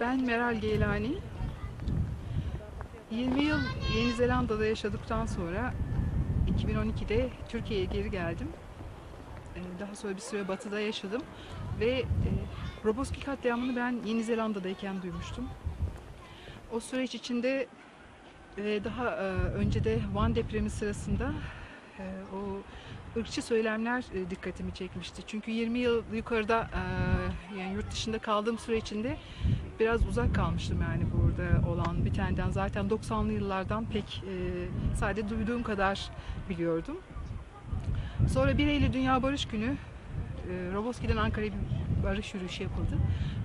Ben Meral Geylani. 20 yıl Yeni Zelanda'da yaşadıktan sonra 2012'de Türkiye'ye geri geldim. Ee, Daha sonra bir süre batıda yaşadım ve e, Roboski katliamını ben Yeni Zelanda'dayken duymuştum. O süreç içinde e, daha e, önce de Van depremi sırasında o ırkçı söylemler dikkatimi çekmişti. Çünkü 20 yıl yukarıda yani yurt dışında kaldığım süre içinde biraz uzak kalmıştım yani burada olan bitenden. Zaten 90'lı yıllardan pek e, sadece duyduğum kadar biliyordum. Sonra 1 Eylül Dünya Barış Günü e, Roboski'den Ankara'ya bir barış yürüyüşü yapıldı.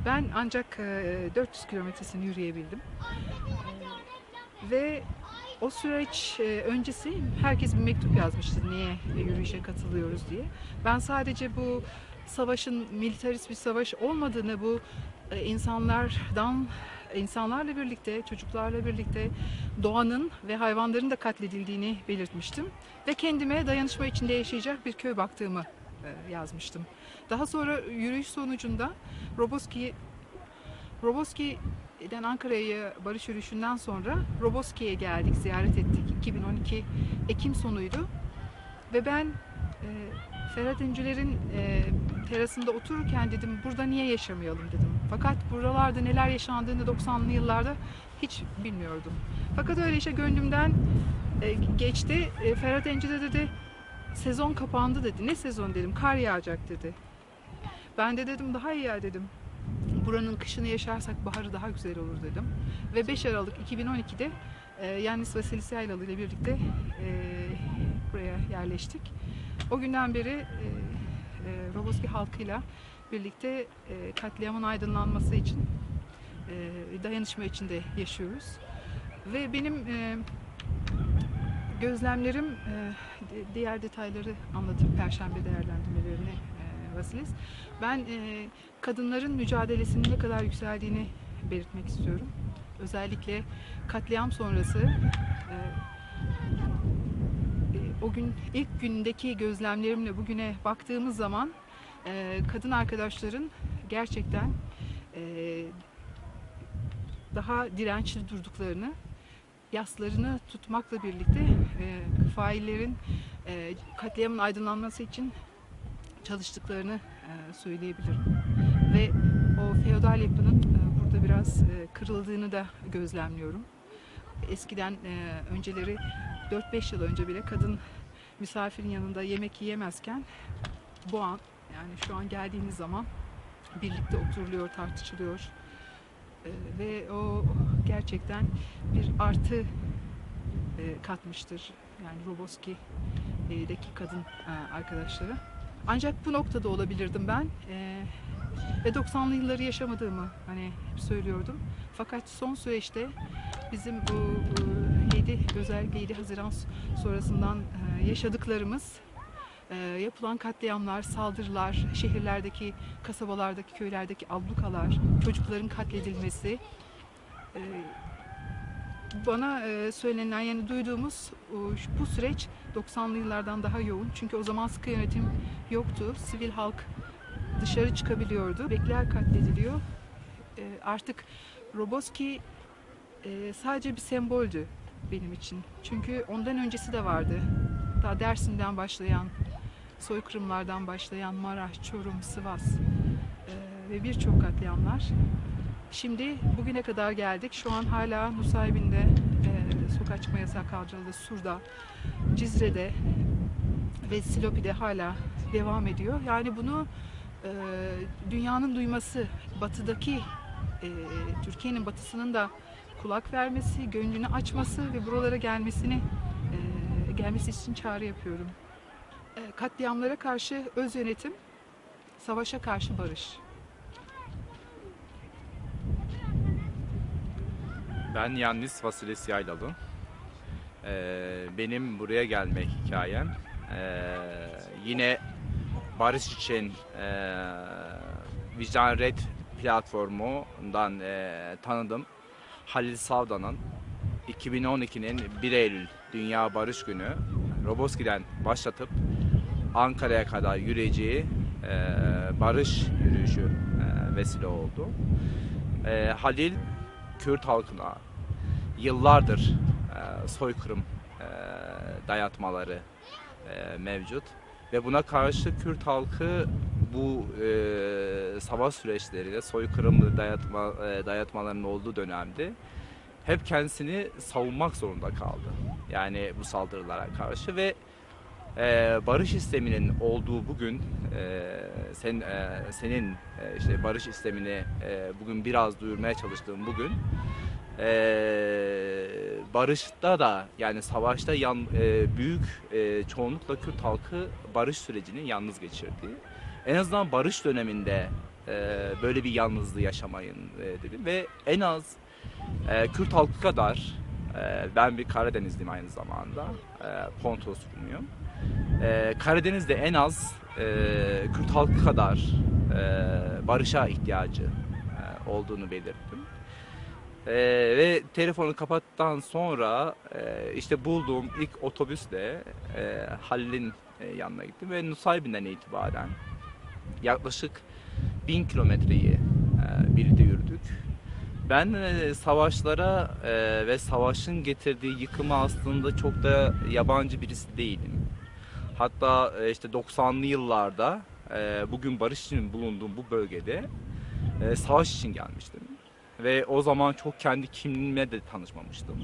Ben ancak e, 400 kilometresini yürüyebildim. E, ve o süreç e, öncesi herkes bir mektup yazmıştı niye yürüyüşe katılıyoruz diye. Ben sadece bu savaşın militarist bir savaş olmadığını, bu e, insanlardan insanlarla birlikte, çocuklarla birlikte doğanın ve hayvanların da katledildiğini belirtmiştim ve kendime dayanışma içinde yaşayacak bir köy baktığımı e, yazmıştım. Daha sonra yürüyüş sonucunda Roboski Roboski'den Ankara'ya barış yürüyüşünden sonra Roboski'ye geldik, ziyaret ettik. 2012 Ekim sonuydu. Ve ben Ferhat İnciler'in e, terasında otururken dedim burada niye yaşamayalım dedim. Fakat buralarda neler yaşandığını 90'lı yıllarda hiç bilmiyordum. Fakat öyle işte gönlümden e, geçti. E, Ferhat İnci de dedi sezon kapandı dedi. Ne sezon dedim. Kar yağacak dedi. Ben de dedim daha iyi ya dedim. Buranın kışını yaşarsak baharı daha güzel olur dedim. Ve 5 Aralık 2012'de e, Yannis Vasilis Yaylalı ile birlikte e, buraya yerleştik. O günden beri e, e, Roboski halkıyla birlikte e, katliamın aydınlanması için e, dayanışma içinde yaşıyoruz. Ve benim e, gözlemlerim e, di- diğer detayları anlatır Perşembe değerlendirmelerini e, Vasilis. Ben e, kadınların mücadelesinin ne kadar yükseldiğini belirtmek istiyorum. Özellikle katliam sonrası e, o gün ilk gündeki gözlemlerimle bugüne baktığımız zaman e, kadın arkadaşların gerçekten e, daha dirençli durduklarını, yaslarını tutmakla birlikte e, faillerin e, katliamın aydınlanması için çalıştıklarını söyleyebilirim. Ve o feodal yapının burada biraz kırıldığını da gözlemliyorum. Eskiden önceleri 4-5 yıl önce bile kadın misafirin yanında yemek yiyemezken bu an yani şu an geldiğiniz zaman birlikte oturuluyor, tartışılıyor. E, ve o gerçekten bir artı e, katmıştır. Yani Roboski'deki kadın e, arkadaşları. Ancak bu noktada olabilirdim ben. E, ve 90'lı yılları yaşamadığımı hani söylüyordum. Fakat son süreçte bizim bu e, 7 özellikle 7 Haziran sonrasından e, yaşadıklarımız e, yapılan katliamlar, saldırılar, şehirlerdeki, kasabalardaki, köylerdeki ablukalar, çocukların katledilmesi e, bana e, söylenen yani duyduğumuz bu süreç 90'lı yıllardan daha yoğun. Çünkü o zaman sıkı yönetim yoktu. Sivil halk dışarı çıkabiliyordu. Bekler katlediliyor. Artık Roboski sadece bir semboldü benim için. Çünkü ondan öncesi de vardı. Daha Dersim'den başlayan, soykırımlardan başlayan Maraş, Çorum, Sivas e, ve birçok katliamlar. Şimdi bugüne kadar geldik. Şu an hala Nusaybin'de, e, sokağa çıkma yasağı kaldırıldı. Sur'da, Cizre'de ve Silopi'de hala devam ediyor. Yani bunu e, dünyanın duyması, batıdaki e, Türkiye'nin batısının da kulak vermesi, gönlünü açması ve buralara gelmesini gelmesi için çağrı yapıyorum. E, katliamlara karşı öz yönetim, savaşa karşı barış. Ben Yannis Vasilis Yaylalı. Ee, benim buraya gelme hikayem ee, yine barış için ee, Vicdan Red platformundan ee, tanıdım. Halil Savda'nın 2012'nin 1 Eylül Dünya Barış Günü Roboski'den başlatıp Ankara'ya kadar yürüyeceği ee, barış yürüyüşü ee, vesile oldu. E, Halil Kürt halkına yıllardır e, soykırım e, dayatmaları e, mevcut ve buna karşı Kürt halkı bu e, savaş süreçleriyle soykırım dayatma e, dayatmaların olduğu dönemde hep kendisini savunmak zorunda kaldı. Yani bu saldırılara karşı ve e, barış isteminin olduğu bugün e, sen e, senin e, işte barış istemini e, bugün biraz duyurmaya çalıştığım bugün e, barışta da yani savaşta yan, e, büyük e, çoğunlukla Kürt halkı barış sürecini yalnız geçirdi. En azından barış döneminde e, böyle bir yalnızlığı yaşamayın e, dedim ve en az e, Kürt halkı kadar e, ben bir Karadenizliyim aynı zamanda e, Pontos Rumuyum. E, Karadeniz'de en az e, Kürt halkı kadar e, barışa ihtiyacı e, olduğunu belirttim. E, ve telefonu kapattıktan sonra e, işte bulduğum ilk otobüsle e, Halil'in e, yanına gittim ve Nusaybin'den itibaren yaklaşık bin kilometreyi e, birlikte yürüdük. Ben e, savaşlara e, ve savaşın getirdiği yıkıma aslında çok da yabancı birisi değilim. Hatta e, işte 90'lı yıllarda bugün barış için bulunduğum bu bölgede savaş için gelmiştim. Ve o zaman çok kendi kimliğimle de tanışmamıştım.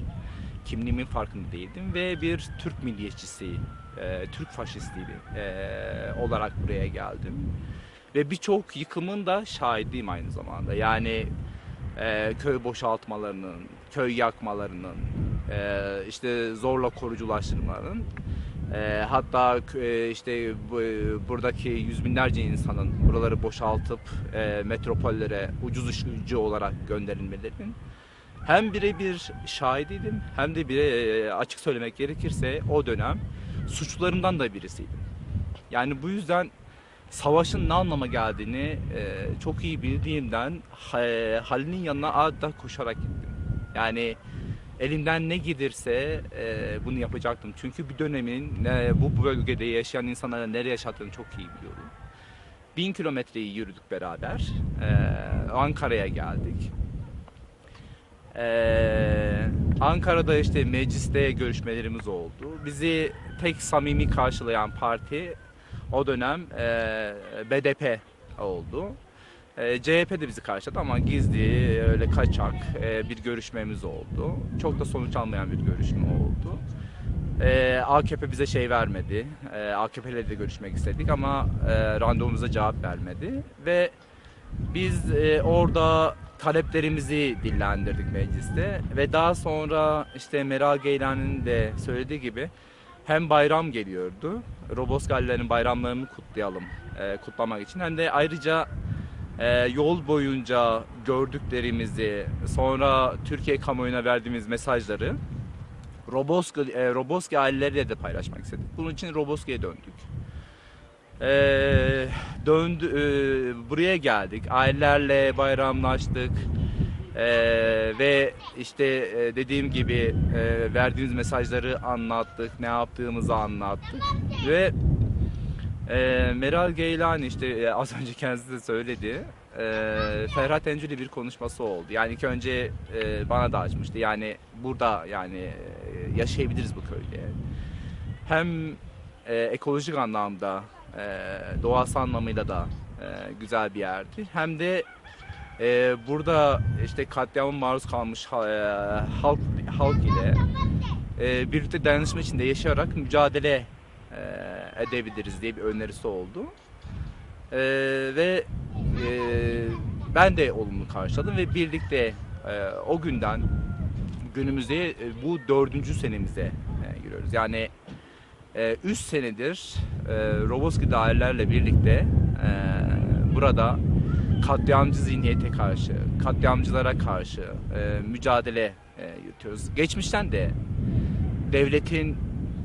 Kimliğimin farkında değildim ve bir Türk milliyetçisi, Türk faşisti olarak buraya geldim. Ve birçok yıkımın da şahidiyim aynı zamanda. Yani e, köy boşaltmalarının, köy yakmalarının, e, işte zorla koruculaştırmaların, e, hatta e, işte bu, buradaki yüz binlerce insanın buraları boşaltıp e, metropollere ucuz işçi olarak gönderilmelerinin hem birebir şahidiydim hem de bire e, açık söylemek gerekirse o dönem suçlularından da birisiydim. Yani bu yüzden savaşın ne anlama geldiğini e, çok iyi bildiğimden e, Halil'in yanına adeta koşarak gittim. Yani elimden ne gelirse e, bunu yapacaktım. Çünkü bir dönemin e, bu bölgede yaşayan insanlara nereye yaşattığını çok iyi biliyorum. Bin kilometreyi yürüdük beraber. E, Ankara'ya geldik. E, Ankara'da işte mecliste görüşmelerimiz oldu. Bizi tek samimi karşılayan parti o dönem e, BDP oldu. E, CHP de bizi karşıladı ama gizli, öyle kaçak e, bir görüşmemiz oldu. Çok da sonuç almayan bir görüşme oldu. E, AKP bize şey vermedi. E, AKP ile de görüşmek istedik ama e, randevumuza cevap vermedi. Ve biz e, orada taleplerimizi dillendirdik mecliste. Ve daha sonra işte Meral Geylani'nin de söylediği gibi hem bayram geliyordu. Robosgallerin bayramlarını kutlayalım, e, kutlamak için. Hem de ayrıca e, yol boyunca gördüklerimizi, sonra Türkiye kamuoyuna verdiğimiz mesajları Roboski, e, Roboski aileleriyle de paylaşmak istedik. Bunun için Roboski'ye döndük. E, döndü, e, buraya geldik. Ailelerle bayramlaştık. Ee, ve işte e, dediğim gibi e, verdiğimiz mesajları anlattık, ne yaptığımızı anlattık ve e, Meral Geylani işte e, az önce kendisi de söyledi. E, Ferhat Encü'yle bir konuşması oldu. Yani ilk önce e, bana da açmıştı. Yani burada yani e, yaşayabiliriz bu köyde. Hem e, ekolojik anlamda, e, doğası anlamıyla da e, güzel bir yerdi. Hem de ee, burada işte katliama maruz kalmış e, halk halk ile e, birlikte dayanışma içinde yaşayarak mücadele e, edebiliriz diye bir önerisi oldu. E, ve e, ben de olumlu karşıladım ve birlikte e, o günden günümüze e, bu dördüncü senemize e, giriyoruz. Yani e, üç senedir e, Roboski dairelerle birlikte e, burada katliamcı zihniyete karşı, katliamcılara karşı e, mücadele e, yürütüyoruz. Geçmişten de devletin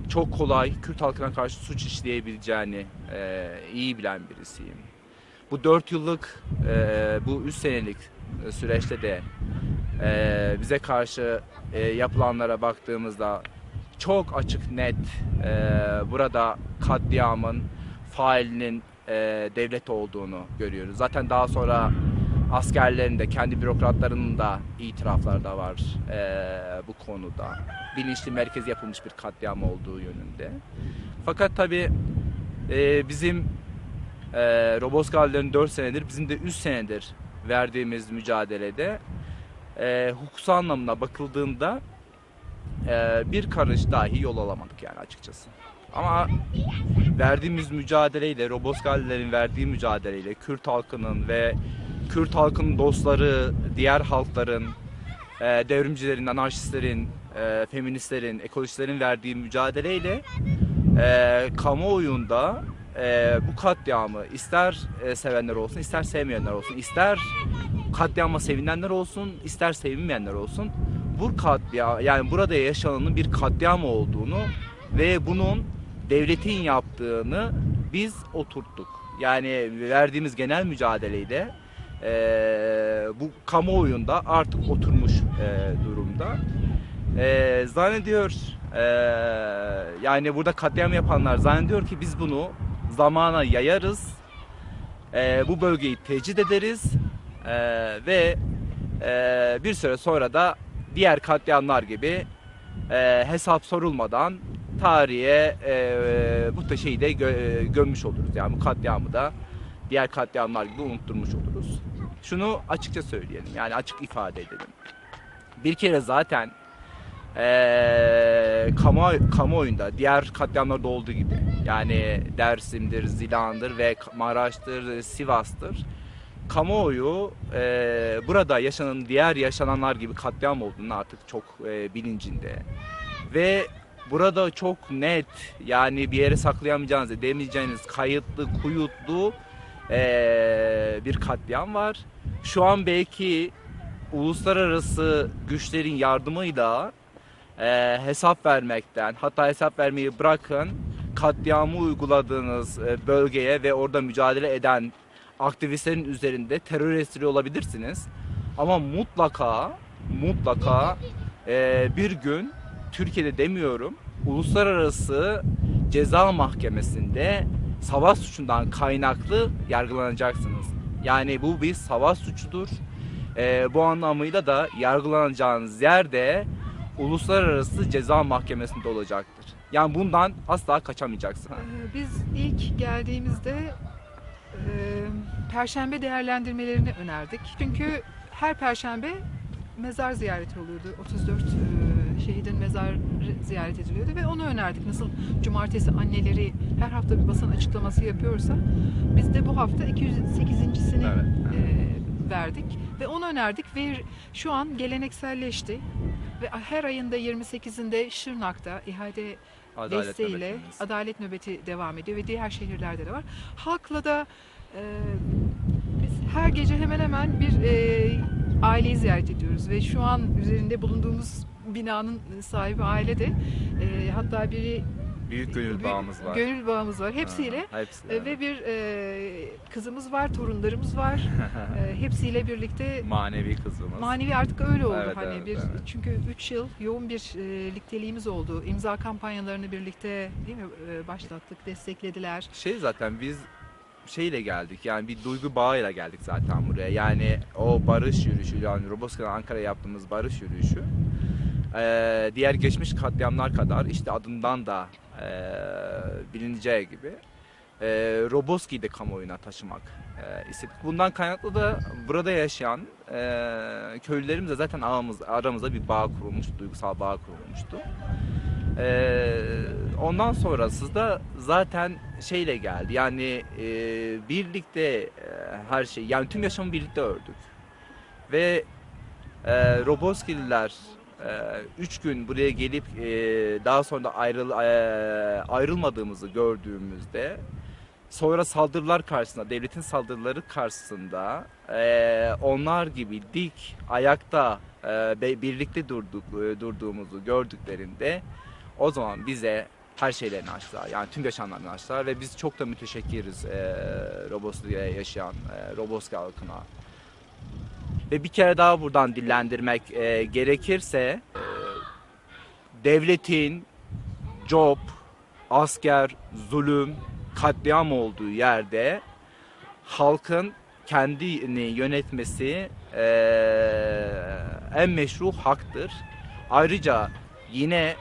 çok kolay Kürt halkına karşı suç işleyebileceğini e, iyi bilen birisiyim. Bu dört yıllık, e, bu üç senelik süreçte de e, bize karşı e, yapılanlara baktığımızda çok açık net e, burada katliamın failinin e, devlet olduğunu görüyoruz. Zaten daha sonra askerlerin de kendi bürokratlarının da itirafları da var eee, bu konuda. Bilinçli merkez yapılmış bir katliam olduğu yönünde. Fakat tabi bizim eee Roboskalilerin 4 senedir bizim de 3 senedir verdiğimiz mücadelede eee hukuksal anlamına bakıldığında eee, bir karış dahi yol alamadık yani açıkçası. Ama verdiğimiz mücadeleyle, Roboskalilerin verdiği mücadeleyle, Kürt halkının ve Kürt halkının dostları, diğer halkların, e, devrimcilerin, anarşistlerin, e, feministlerin, ekolojistlerin verdiği mücadeleyle e, kamuoyunda bu katliamı ister sevenler olsun, ister sevmeyenler olsun, ister katliama sevinenler olsun, ister sevinmeyenler olsun, bu katliam yani burada yaşananın bir katliam olduğunu ve bunun devletin yaptığını biz oturttuk. Yani verdiğimiz genel mücadeleyle eee, bu kamuoyunda artık oturmuş eee, durumda. Eee zannediyor eee, yani burada katliam yapanlar zannediyor ki biz bunu zamana yayarız. Eee, bu bölgeyi tecrit ederiz Eee, ve eee, bir süre sonra da diğer katliamlar gibi eee, hesap sorulmadan tarihe eee, bu şeyi de gö- gömmüş oluruz. Yani bu katliamı da diğer katliamlar gibi unutturmuş oluruz. Şunu açıkça söyleyelim yani açık ifade edelim. Bir kere zaten eee kamu, kamuoyunda diğer katliamlarda olduğu gibi yani Dersim'dir, Zilan'dır ve Maraş'tır, Sivas'tır. Kamuoyu eee, burada yaşanan diğer yaşananlar gibi katliam olduğunu artık çok eee, bilincinde. Ve burada çok net yani bir yere saklayamayacağınız, edemeyeceğiniz kayıtlı, kuyutlu eee, bir katliam var. Şu an belki uluslararası güçlerin yardımıyla eee, hesap vermekten hatta hesap vermeyi bırakın katliamı uyguladığınız e, bölgeye ve orada mücadele eden aktivistlerin üzerinde terör esiri olabilirsiniz. Ama mutlaka mutlaka eee, bir gün Türkiye'de demiyorum uluslararası ceza mahkemesinde savaş suçundan kaynaklı yargılanacaksınız. Yani bu bir savaş suçudur. Eee, bu anlamıyla da yargılanacağınız yerde uluslararası ceza mahkemesinde olacaktır. Yani bundan asla kaçamayacaksınız. Ee, Biz ilk geldiğimizde e, perşembe değerlendirmelerini önerdik. Çünkü her perşembe mezar ziyareti oluyordu. 34 e, şehidin mezarı ziyaret ediliyordu ve onu önerdik. Nasıl cumartesi anneleri her hafta bir basın açıklaması yapıyorsa biz de bu hafta 208.sini Evet, e, verdik ve onu önerdik ve şu an gelenekselleşti. Ve her ayında 28'inde Şırnak'ta ihade Adalet desteğiyle nöbetimiz. adalet nöbeti devam ediyor ve diğer şehirlerde de var. Halkla da e, biz her gece hemen hemen bir e, aileyi ziyaret ediyoruz ve şu an üzerinde bulunduğumuz binanın sahibi aile de e, hatta biri Büyük gönül bağımız var. Gönül bağımız var. Hepsiyle Ha, hepsiyle. e, ve bir e, kızımız var, torunlarımız var. E, hepsiyle birlikte Manevi kızımız. Manevi artık öyle oldu Evet, hani evet, bir evet. çünkü 3 yıl yoğun bir e, likteliğimiz oldu. İmza kampanyalarını birlikte değil mi e, başlattık, desteklediler. şey zaten biz şeyle geldik yani bir duygu bağıyla geldik zaten buraya. Yani o barış yürüyüşü yani Roboska'da Ankara'ya yaptığımız barış yürüyüşü eee, diğer geçmiş katliamlar kadar işte adından da eee, bilineceği gibi eee Roboski'yi de kamuoyuna taşımak eee, istedik. Bundan kaynaklı da burada yaşayan eee köylülerimizle zaten aramız, aramızda bir bağ kurulmuş, duygusal bağ kurulmuştu. Ee, ondan sonrası da zaten şeyle geldi. Yani e, birlikte e, her şey yani tüm yaşamı birlikte ördük. Ve e, Roboskililer e, üç gün buraya gelip e, daha sonra da ayrıl, e, ayrılmadığımızı gördüğümüzde sonra saldırılar karşısında, devletin saldırıları karşısında e, onlar gibi dik ayakta birlikte durduk durduğumuzu gördüklerinde o zaman bize her şeylerini açtılar. Yani tüm yaşamlarını açtılar ve biz çok da müteşekkiriz e, Roboski'de yaşayan e, Roboski halkına. Ve bir kere daha buradan dillendirmek e, gerekirse devletin job, asker, zulüm, katliam olduğu yerde halkın kendini yönetmesi e, en meşru haktır. Ayrıca yine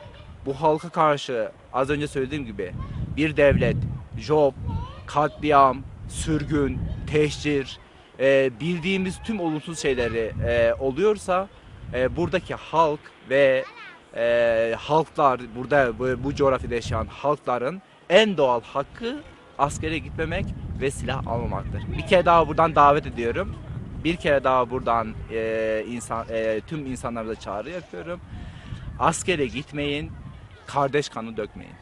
bu halka karşı az önce söylediğim gibi bir devlet, job, katliam, sürgün, teşhir, e, bildiğimiz tüm olumsuz şeyleri e, oluyorsa e, buradaki halk ve e, halklar burada bu, bu coğrafyada yaşayan halkların en doğal hakkı askere gitmemek ve silah almamaktır. Bir kere daha buradan davet ediyorum. Bir kere daha buradan e, insan e, tüm insanlarımıza çağrı yapıyorum. Askere gitmeyin, kardeş kanı dökmeyin.